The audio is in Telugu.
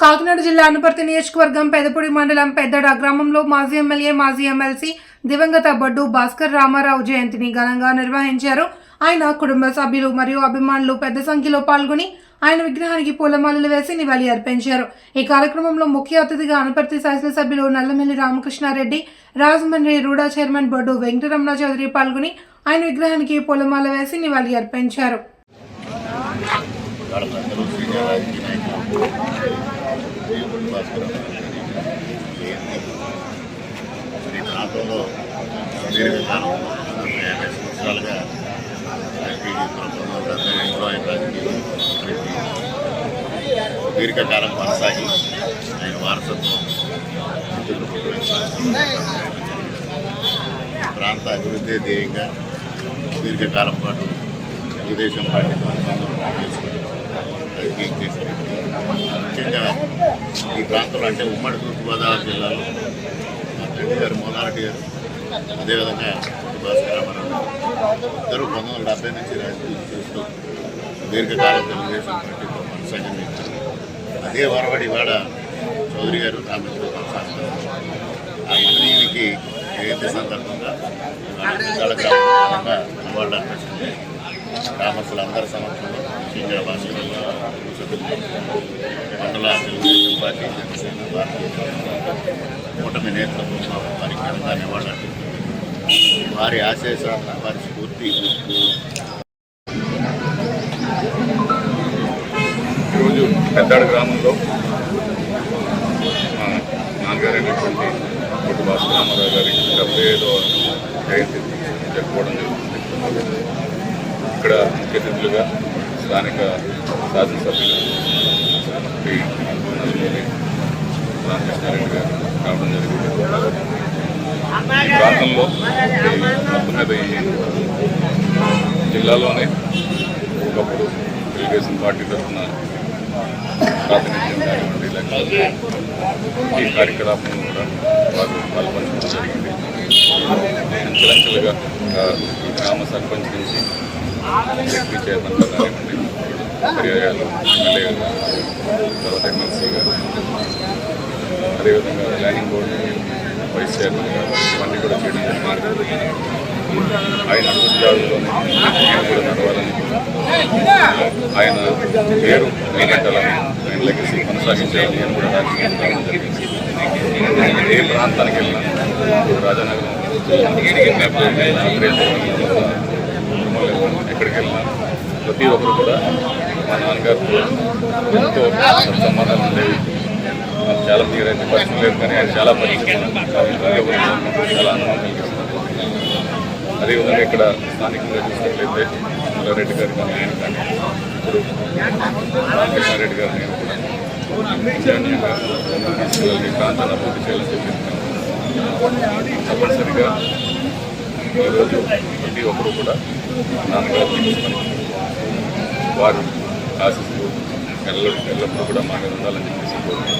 కాకినాడ జిల్లా అనుపర్తి నియోజకవర్గం పెదపూడి మండలం పెద్దడ గ్రామంలో మాజీ ఎమ్మెల్యే మాజీ ఎమ్మెల్సీ దివంగత బడ్డు భాస్కర్ రామారావు జయంతిని ఘనంగా నిర్వహించారు. ఆయన కుటుంబ సభ్యులు మరియు అభిమానులు పెద్ద సంఖ్యలో పాల్గొని ఆయన విగ్రహానికి పూలమాలలు వేసి నివాళి అర్పించారు. ఈ కార్యక్రమంలో ముఖ్య అతిథిగా అనుపర్తి శాసనసభ్యులు నల్లమెల్లి రామకృష్ణారెడ్డి రాజమండ్రి రూడా చైర్మన్ బొడ్డు వెంకటరమణ చౌదరి పాల్గొని ఆయన విగ్రహానికి పూలమాల వేసి నివాళి అర్పించారు. వాళ్ళందరూ సీనియర్ రాజకీయ నాయకులు భాస్కర్ ఈ ప్రాంతంలో దీర్ఘకాలం నలభై యాభై సంవత్సరాలుగా రాజకీయ ప్రాంతంలో ఆయన రాజకీయ దీర్ఘకాలం కొనసాగి ఆయన వారసత్వం ప్రాంత అభివృద్ధి ధ్యేయంగా దీర్ఘకాలం పాటు తెలుగుదేశం పార్టీతో అనుబంధం చేసుకుని రాజకీయం ముఖ్యంగా ఈ ప్రాంతంలో అంటే ఉమ్మడి తూర్పుగోదావరి జిల్లాలో మా తండ్రి గారు మోనారెడ్డి గారు అదేవిధంగా భాస్కర్ రామారావు గారు. ఇద్దరు పంతొమ్మిది వందల డెబ్బై నుంచి రాజకీయం చేస్తూ దీర్ఘకాలం తెలుగుదేశం పార్టీతో కొనసాగింది. అదే వరవడి వాడ చౌదరి గారు రామేశ్వరం కొనసాగుతారు ఆ మహనీయునికి జయంతి సందర్భంగా వాళ్ళ గ్రామంగా గ్రామస్తులు అందరి సమక్షంలో ముఖ్యంగా భాస్కర్ మండల తెలుగుదేశం పార్టీ జనసేన భారతీయ పార్టీ, కూటమి నేతృత్వంలో వారికి ఘనంగా నివాళులు వారి ఆశేషాలను వారి స్ఫూర్తి. ఈరోజు పెద్దాడు గ్రామంలో నాన్నగారైనటువంటి కొట్టు రామారావు గారికి డెబ్బై ఐదో జయంతి జరుపుకోవడం జరుగుతుంది. ఇక్కడ ముఖ్య అతిథులుగా స్థానిక శాసనసభ్యులు శ్రీ నందమూరి రామకృష్ణారెడ్డి గారు రావడం జరిగింది. ఈ ప్రాంతంలో మొత్తం మీద ఈ జిల్లాలోనే ఒకప్పుడు తెలుగుదేశం పార్టీ తరఫున ప్రాతినిధ్యం కానివ్వండి లేకపోతే ఈ కార్యకలాపంలో కూడా వారు పాల్పంచడం జరిగింది. అంచెలంచెలుగా ఈ గ్రామ సర్పంచ్ నుంచి ఎంపీ చైర్మన్ కానివ్వండి ఎమ్మెల్యే గారు తర్వాత ఎమ్మెల్సీ గారు అదేవిధంగా ప్లానింగ్ బోర్డు వైస్ చైర్మన్ గారు ఇవన్నీ కూడా చేయడం జరిగింది ఆయన అడుగుజాడులోనే నేను కూడా నడవాలని ఆయన పేరు మీనట్టాలని ఆయన లెగసీ కొనసాగించాలని నేను కూడా రాజకీయం కావడం జరిగింది ఏ ప్రాంతానికి వెళ్ళినా ఇప్పుడు రాజానగరం నేపాల్ వెళ్ళినా ఎక్కడికి వెళ్ళినా ప్రతి ఒక్కరు కూడా మా నాన్నగారు ఎంతో సమాధానం ఉండేవి. నాకు చాలా మీరైతే పరిచయం లేదు కానీ ఆయన చాలా పరిచయం చాలా ఆనందం కలిగిస్తున్నారు. అదేవిధంగా ఇక్కడ స్థానికంగా చూసినట్లయితే మల్లారెడ్డి గారు కానీ ఆయన కానీ ఇప్పుడు రామకృష్ణారెడ్డి గారు నేను కూడా అన్యోన్యంగా తీసుకెళ్ళి ప్రాంతాన్ని అభివృద్ధి చేయాలని చెప్పి తప్పనిసరిగా ఈరోజు ప్రతి ఒక్కరు కూడా వారు ఆశిస్తూ ఎల్ల ఎల్లప్పుడూ కూడా మా మీద ఉండాలని చెప్పేసి